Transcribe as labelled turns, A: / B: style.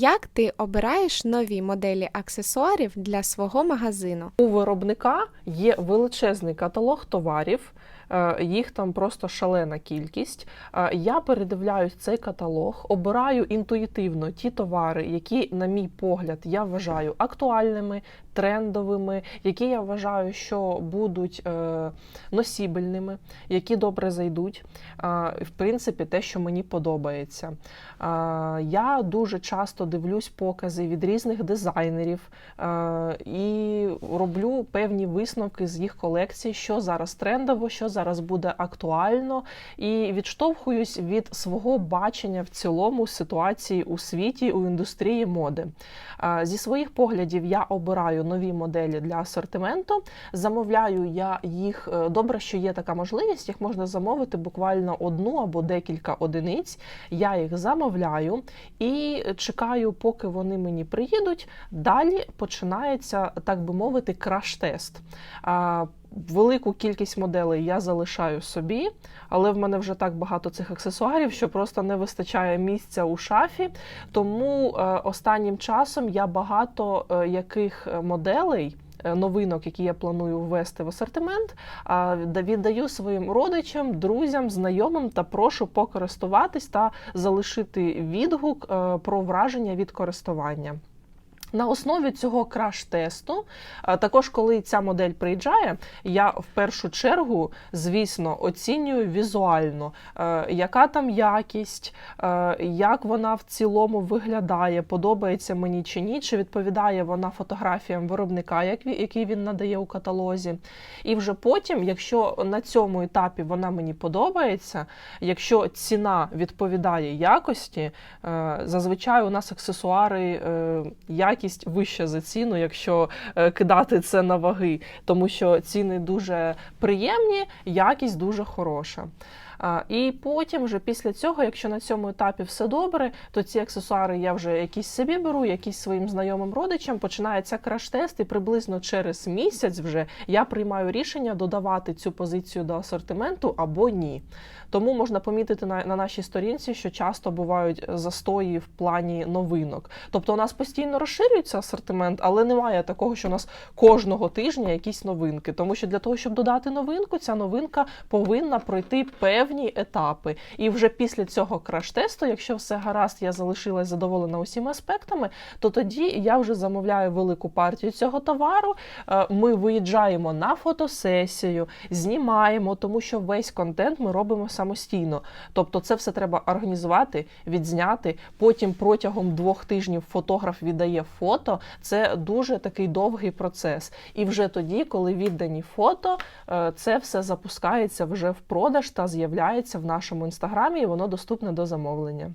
A: Як ти обираєш нові моделі аксесуарів для свого магазину?
B: У виробника є величезний каталог товарів, їх там просто шалена кількість. Е, Я передивляюсь цей каталог, обираю інтуїтивно ті товари, які, на мій погляд, я вважаю актуальними, трендовими, які я вважаю, що будуть е, носібельними, які добре зайдуть. Е, В принципі, те, що мені подобається. Е, Я дуже часто дивлюсь покази від різних дизайнерів е, і роблю певні висновки з їх колекцій, що зараз трендово, що зараз буде актуально, і відштовхуюсь від свого бачення в цілому ситуації у світі, у індустрії моди. Е, Зі своїх поглядів я обираю нові моделі для асортименту. Замовляю я їх е, добре, що є така можливість. Їх можна замовити буквально одну або декілька одиниць. Я їх замовляю і чекаю, поки вони мені приїдуть. Далі починається, так би мовити, краш-тест. Велику кількість моделей я залишаю собі, але в мене вже так багато цих аксесуарів, що просто не вистачає місця у шафі. Тому е, останнім часом я багато е, яких моделей. е, Новинок, які я планую ввести в асортимент, віддаю своїм родичам, друзям, знайомим та прошу покористуватись та залишити відгук про враження від користування. На основі цього краш-тесту, також коли ця модель приїжджає, я в першу чергу, звісно, оцінюю візуально, е, яка там якість, е, як вона в цілому виглядає, подобається мені чи ні, чи відповідає вона фотографіям виробника, який він надає у каталозі. І вже потім, якщо на цьому етапі вона мені подобається, якщо ціна відповідає якості, е, зазвичай у нас аксесуари е, якість вища за ціну, якщо е, кидати це на ваги, тому що ціни дуже приємні, якість дуже хороша. І потім, вже після цього, якщо на цьому етапі все добре, то ці аксесуари я вже якісь собі беру, якісь своїм знайомим родичам. Починається краш-тест, і приблизно через місяць вже я приймаю рішення додавати цю позицію до асортименту або ні. Тому можна помітити на, на нашій сторінці, що часто бувають застої в плані новинок. Тобто у нас постійно розширюється асортимент, але немає такого, що у нас кожного тижня якісь новинки. Тому що для того, щоб додати новинку, ця новинка повинна пройти певні етапи. І вже після цього краш-тесту, якщо все гаразд, я залишилась задоволена усіма аспектами, то тоді я вже замовляю велику партію цього товару. Е, Ми виїжджаємо на фотосесію, знімаємо, тому що весь контент ми робимо самостійно. Тобто, це все треба організувати, відзняти. Потім протягом двох тижнів фотограф віддає фото. Це дуже такий довгий процес. І вже тоді, коли віддані фото, е, це все запускається вже в продаж та з'являється в нашому інстаграмі, і воно доступне до замовлення.